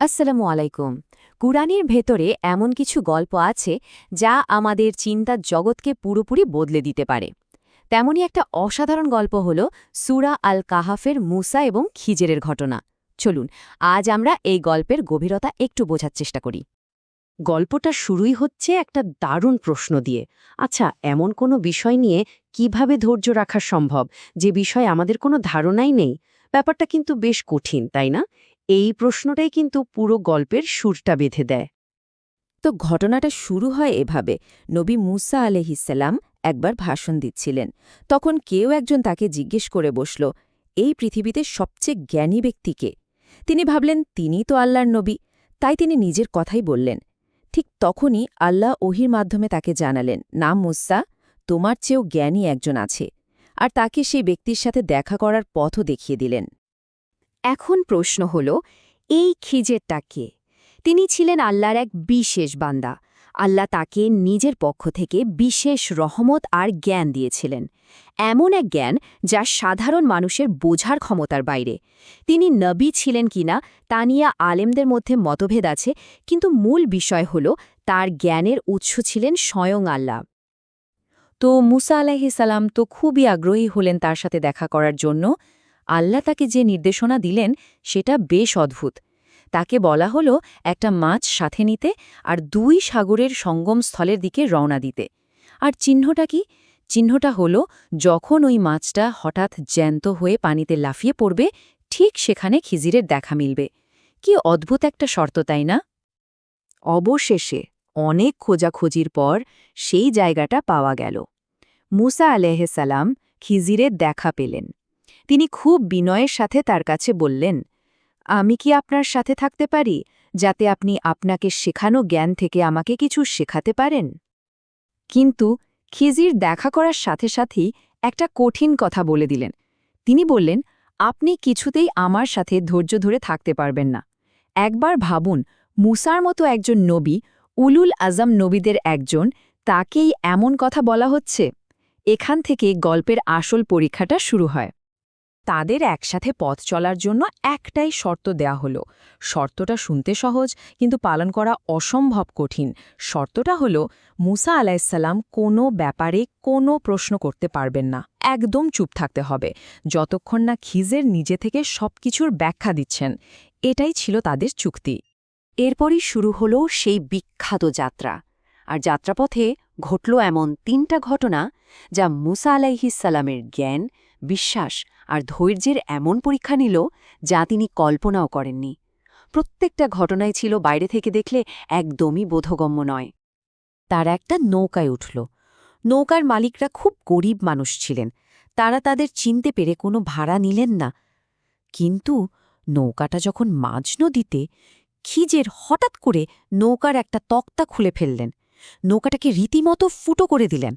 আসসালামু আলাইকুম। কুরআনের ভেতরে এমন কিছু গল্প আছে যা আমাদের চিন্তার জগৎকে পুরোপুরি বদলে দিতে পারে। তেমনই একটা অসাধারণ গল্প হল সুরা আল কাহাফের মুসা এবং খিজেরের ঘটনা। চলুন, আজ আমরা এই গল্পের গভীরতা একটু বোঝার চেষ্টা করি। গল্পটা শুরুই হচ্ছে একটা দারুণ প্রশ্ন দিয়ে। আচ্ছা এমন কোনো বিষয় নিয়ে কীভাবে ধৈর্য রাখা সম্ভব? যে বিষয়ে আমাদের কোনো ধারণাই নেই। ব্যাপারটা কিন্তু বেশ কঠিন, তাই না? এই প্রশ্নটাই কিন্তু পুরো গল্পের সুরটা বেঁধে দেয়। তো ঘটনাটা শুরু হয় এভাবে। নবী মুসা আলহিসাল্লাম একবার ভাষণ দিচ্ছিলেন। তখন কেউ একজন তাকে জিজ্ঞেস করে বসল, এই পৃথিবীতে সবচেয়ে জ্ঞানী ব্যক্তিকে তিনি ভাবলেন, তিনি তো আল্লাহর নবী। তাই তিনি নিজের কথাই বললেন। ঠিক তখনই আল্লাহ ওহির মাধ্যমে তাকে জানালেন নাম মুসা, তোমার চেয়েও জ্ঞানী একজন আছে। আর তাকে সেই ব্যক্তির সাথে দেখা করার পথও দেখিয়ে দিলেন। এখন প্রশ্ন হল, এই খিজেরটা কে? তিনি ছিলেন আল্লাহর এক বিশেষ বান্দা। আল্লাহ তাকে নিজের পক্ষ থেকে বিশেষ রহমত আর জ্ঞান দিয়েছিলেন। এমন এক জ্ঞান যা সাধারণ মানুষের বোঝার ক্ষমতার বাইরে। তিনি নবী ছিলেন কিনা তা নিয়ে আলেমদের মধ্যে মতভেদ আছে, কিন্তু মূল বিষয় হল, তার জ্ঞানের উৎস ছিলেন স্বয়ং আল্লাহ। তো মুসা আলাহিসাল্লাম তো খুবই আগ্রহী হলেন তার সাথে দেখা করার জন্য। আল্লাহ তাকে যে নির্দেশনা দিলেন, সেটা বেশ অদ্ভুত। তাকে বলা হলো একটা মাছ সাথে নিতে আর দুই সাগরের সঙ্গম স্থলের দিকে রওনা দিতে। আর চিহ্নটা কি? চিহ্নটা হলো, যখন ওই মাছটা হঠাৎ জ্যান্ত হয়ে পানিতে লাফিয়ে পড়বে, ঠিক সেখানে খিজিরের দেখা মিলবে। কি অদ্ভুত একটা শর্ত, তাই না? অবশেষে অনেক খোঁজাখুঁজির পর সেই জায়গাটা পাওয়া গেল। মুসা আলেহসালাম খিজিরের দেখা পেলেন। তিনি খুব বিনয়ের সাথে তার কাছে বললেন, আমি কি আপনার সাথে থাকতে পারি, যাতে আপনি আপনাকে শেখানো জ্ঞান থেকে আমাকে কিছু শেখাতে পারেন? কিন্তু খিজির দেখা করার সাথে সাথেই একটা কঠিন কথা বলে দিলেন। তিনি বললেন, আপনি কিছুতেই আমার সাথে ধৈর্য ধরে থাকতে পারবেন না। একবার ভাবুন, মুসার মতো একজন নবী, উলুল আজম নবীদের একজন, তাকেই এমন কথা বলা হচ্ছে। এখান থেকে গল্পের আসল পরীক্ষাটা শুরু হয়। তাদের একসাথে পথ চলার জন্য একটাই শর্ত দেয়া হলো। শর্তটা শুনতে সহজ, কিন্তু পালন করা অসম্ভব কঠিন। শর্তটা হল, মুসা আলাইসাল্লাম কোনো ব্যাপারে কোনো প্রশ্ন করতে পারবেন না। একদম চুপ থাকতে হবে। যতক্ষণ না খিজের নিজে থেকে সবকিছুর ব্যাখ্যা দিচ্ছেন। এটাই ছিল তাদের চুক্তি। এরপরই শুরু হল সেই বিখ্যাত যাত্রা। আর যাত্রাপথে ঘটল এমন তিনটা ঘটনা যা মুসা আলাইহিসাল্লামের জ্ঞান বিশ্বাস আর ধৈর্যের এমন পরীক্ষা নিল যা তিনি কল্পনাও করেননি। প্রত্যেকটা ঘটনাই ছিল বাইরে থেকে দেখলে একদমই বোধগম্য নয়। তার একটা নৌকায় উঠল। নৌকার মালিকরা খুব গরিব মানুষ ছিলেন। তারা তাদের চিনতে পেরে কোনো ভাড়া নিলেন না। কিন্তু নৌকাটা যখন মাঝ নদীতে খিজের হঠাৎ করে নৌকার একটা তক্তা খুলে ফেললেন। নৌকাটাকে রীতিমতো ফুটো করে দিলেন।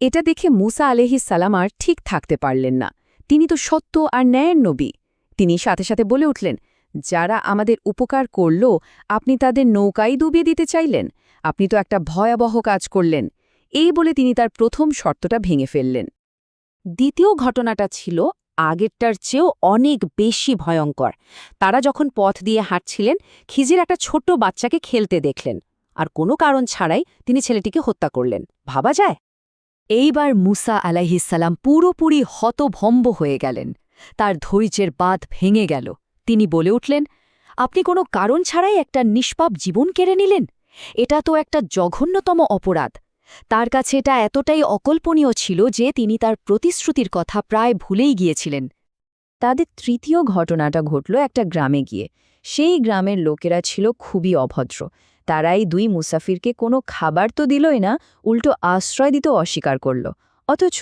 এটা দেখে মুসা আলেহিসাল্লাম আর ঠিক থাকতে পারলেন না। তিনি তো সত্য আর ন্যায়ের নবী। তিনি সাথে সাথে বলে উঠলেন, যারা আমাদের উপকার করল, আপনি তাদের নৌকাই ডুবিয়ে দিতে চাইলেন? আপনি তো একটা ভয়াবহ কাজ করলেন। এই বলে তিনি তার প্রথম শর্তটা ভেঙে ফেললেন। দ্বিতীয় ঘটনাটা ছিল আগেরটার চেয়েও অনেক বেশি ভয়ঙ্কর। তারা যখন পথ দিয়ে হাঁটছিলেন, খিজির একটা ছোট্ট বাচ্চাকে খেলতে দেখলেন। আর কোনো কারণ ছাড়াই তিনি ছেলেটিকে হত্যা করলেন। ভাবা যায়? এইবার মুসা আলাইহিসাল্লাম পুরোপুরি হতভম্ব হয়ে গেলেন। তার ধৈর্যের বাঁধ ভেঙে গেল। তিনি বলে উঠলেন, আপনি কোনো কারণ ছাড়াই একটা নিষ্পাপ জীবন কেড়ে নিলেন? এটা তো একটা জঘন্যতম অপরাধ। তার কাছে এটা এতটাই অকল্পনীয় ছিল যে তিনি তার প্রতিশ্রুতির কথা প্রায় ভুলেই গিয়েছিলেন। তাদের তৃতীয় ঘটনাটা ঘটল একটা গ্রামে গিয়ে। সেই গ্রামের লোকেরা ছিল খুবই অভদ্র। তারাই দুই মুসাফিরকে কোনো খাবার তো দিলই না, উল্টো আশ্রয় দিতেও অস্বীকার করল। অথচ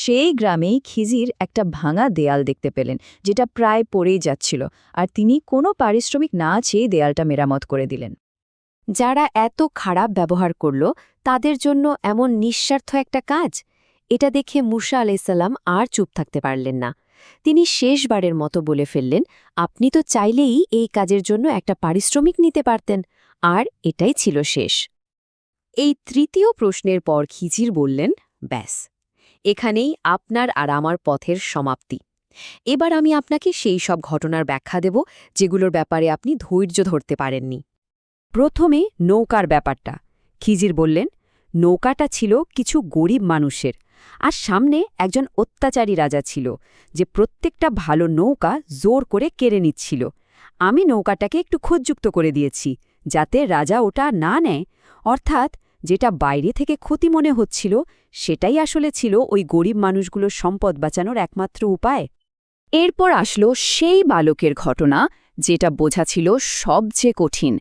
সেই গ্রামেই খিজির একটা ভাঙা দেয়াল দেখতে পেলেন, যেটা প্রায় পড়েই যাচ্ছিল, আর তিনি কোনো পারিশ্রমিক না চেয়ে দেয়ালটা মেরামত করে দিলেন। যারা এত খারাপ ব্যবহার করল, তাদের জন্য এমন নিঃস্বার্থ একটা কাজ? এটা দেখে মুসা আলাইসাল্লাম আর চুপ থাকতে পারলেন না। তিনি শেষবারের মতো বলে ফেললেন, আপনি তো চাইলেই এই কাজের জন্য একটা পারিশ্রমিক নিতে পারতেন। আর এটাই ছিল শেষ। এই তৃতীয় প্রশ্নের পর খিজির বললেন, ব্যাস, এখানেই আপনার আর আমার পথের সমাপ্তি। এবার আমি আপনাকে সেই সব ঘটনার ব্যাখ্যা দেব, যেগুলোর ব্যাপারে আপনি ধৈর্য ধরতে পারেননি। প্রথমে নৌকার ব্যাপারটা। খিজির বললেন, নৌকাটা ছিল কিছু গরিব মানুষের, আর সামনে একজন অত্যাচারী রাজা ছিল, যে প্রত্যেকটা ভালো নৌকা জোর করে কেড়ে নিচ্ছিল। আমি নৌকাটাকে একটু খোঁজযুক্ত করে দিয়েছি। যাতে রাজা ওটা না নেয়, অর্থাৎ যেটা বাইরে থেকে ক্ষতি মনে হচ্ছিল, সেটাই আসলে ছিল ওই গরিব মানুষগুলোর সম্পদ বাঁচানোর একমাত্র উপায়। এরপর আসলো সেই বালকের ঘটনা, যেটা বোঝা ছিল সবচেয়ে কঠিন।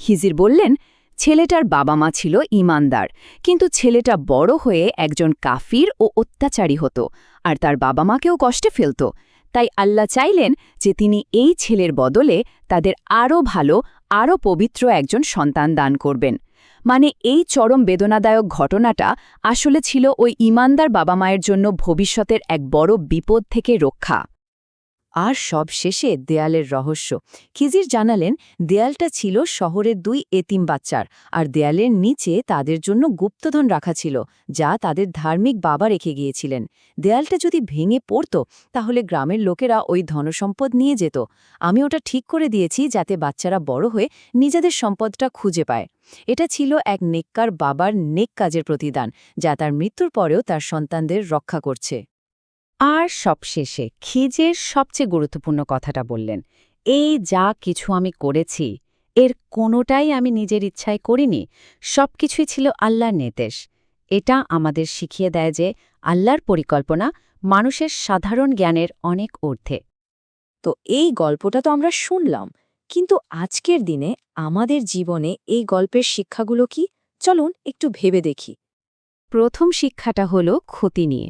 হিজির বললেন, ছেলেটার বাবা মা ছিল ইমানদার, কিন্তু ছেলেটা বড় হয়ে একজন কাফির ও অত্যাচারী হতো, আর তার বাবা মাকেও কষ্টে ফেলত। তাই আল্লাহ চাইলেন যে তিনি এই ছেলের বদলে তাদের আরও ভালো আরও পবিত্র একজন সন্তান দান করবেন। মানে এই চরম বেদনাদায়ক ঘটনাটা আসলে ছিল ওই ইমানদার বাবা মায়ের জন্য ভবিষ্যতের এক বড় বিপদ থেকে রক্ষা। আর সব শেষে দেয়ালের রহস্য। খিজির জানালেন, দেয়ালটা ছিল শহরের দুই এতিম বাচ্চার, আর দেয়ালের নিচে তাদের জন্য গুপ্তধন রাখা ছিল, যা তাদের ধার্মিক বাবা রেখে গিয়েছিলেন। দেয়ালটা যদি ভেঙে পড়ত, তাহলে গ্রামের লোকেরা ওই ধনসম্পদ নিয়ে যেত। আমি ওটা ঠিক করে দিয়েছি যাতে বাচ্চারা বড় হয়ে নিজেদের সম্পদটা খুঁজে পায়। এটা ছিল এক নেককার বাবার নেক কাজের প্রতিদান, যা তার মৃত্যুর পরেও তার সন্তানদের রক্ষা করছে। আর সবশেষে খিজের সবচেয়ে গুরুত্বপূর্ণ কথাটা বললেন, এই যা কিছু আমি করেছি, এর কোনোটাই আমি নিজের ইচ্ছায় করিনি, সবকিছুই ছিল আল্লাহর নির্দেশ। এটা আমাদের শিখিয়ে দেয় যে আল্লাহর পরিকল্পনা মানুষের সাধারণ জ্ঞানের অনেক ঊর্ধ্বে। তো এই গল্পটা তো আমরা শুনলাম, কিন্তু আজকের দিনে আমাদের জীবনে এই গল্পের শিক্ষাগুলো কি? চলুন একটু ভেবে দেখি। প্রথম শিক্ষাটা হলো ক্ষতি নিয়ে।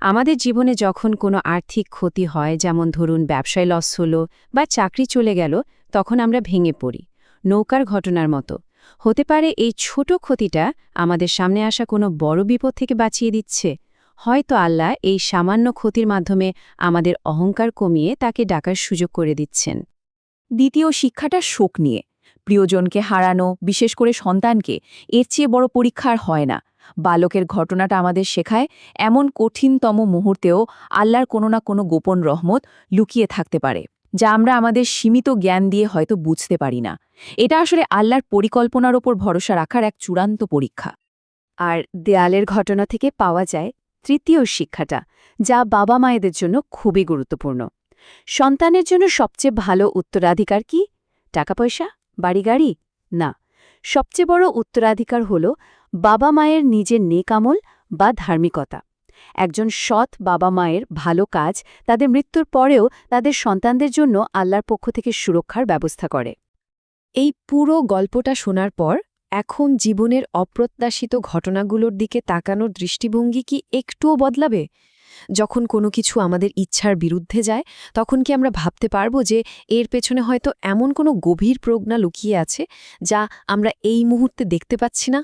আমাদের জীবনে যখন কোনো আর্থিক ক্ষতি হয়, যেমন ধরুন ব্যবসায় লস হলো বা চাকরি চলে গেল, তখন আমরা ভেঙে পড়ি। নৌকার ঘটনার মতো। হতে পারে এই ছোট ক্ষতিটা আমাদের সামনে আসা কোনো বড় বিপদ থেকে বাঁচিয়ে দিচ্ছে। হয়তো আল্লাহ এই সামান্য ক্ষতির মাধ্যমে আমাদের অহংকার কমিয়ে তাকে ডাকার সুযোগ করে দিচ্ছেন। দ্বিতীয়, শিক্ষাটা শোক নিয়ে। প্রিয়জনকে হারানো, বিশেষ করে সন্তানকে, এর চেয়ে বড় পরীক্ষার হয় না। বালকের ঘটনাটা আমাদের শেখায়, এমন কঠিনতম মুহূর্তেও আল্লাহর কোনো না কোনো গোপন রহমত লুকিয়ে থাকতে পারে, যা আমরা আমাদের সীমিত জ্ঞান দিয়ে হয়তো বুঝতে পারি না। এটা আসলে আল্লাহর পরিকল্পনার ওপর ভরসা রাখার এক চূড়ান্ত পরীক্ষা। আর দেয়ালের ঘটনা থেকে পাওয়া যায় তৃতীয় শিক্ষাটা, যা বাবা মায়েদের জন্য খুবই গুরুত্বপূর্ণ। সন্তানের জন্য সবচেয়ে ভালো উত্তরাধিকার কি? টাকা পয়সা? বাড়ি গাড়ি? না। সবচেয়ে বড় উত্তরাধিকার হল বাবা মায়ের নিজের নেকামল বা ধার্মিকতা। একজন সৎ বাবা মায়ের ভালো কাজ তাদের মৃত্যুর পরেও তাদের সন্তানদের জন্য আল্লাহর পক্ষ থেকে সুরক্ষার ব্যবস্থা করে। এই পুরো গল্পটা শোনার পর এখন জীবনের অপ্রত্যাশিত ঘটনাগুলোর দিকে তাকানোর দৃষ্টিভঙ্গি কি একটুও বদলাবে? যখন কোনো কিছু আমাদের ইচ্ছার বিরুদ্ধে যায়, তখন কি আমরা ভাবতে পারব যে এর পেছনে হয়তো এমন কোনো গভীর প্রজ্ঞা লুকিয়ে আছে যা আমরা এই মুহূর্তে দেখতে পাচ্ছি না?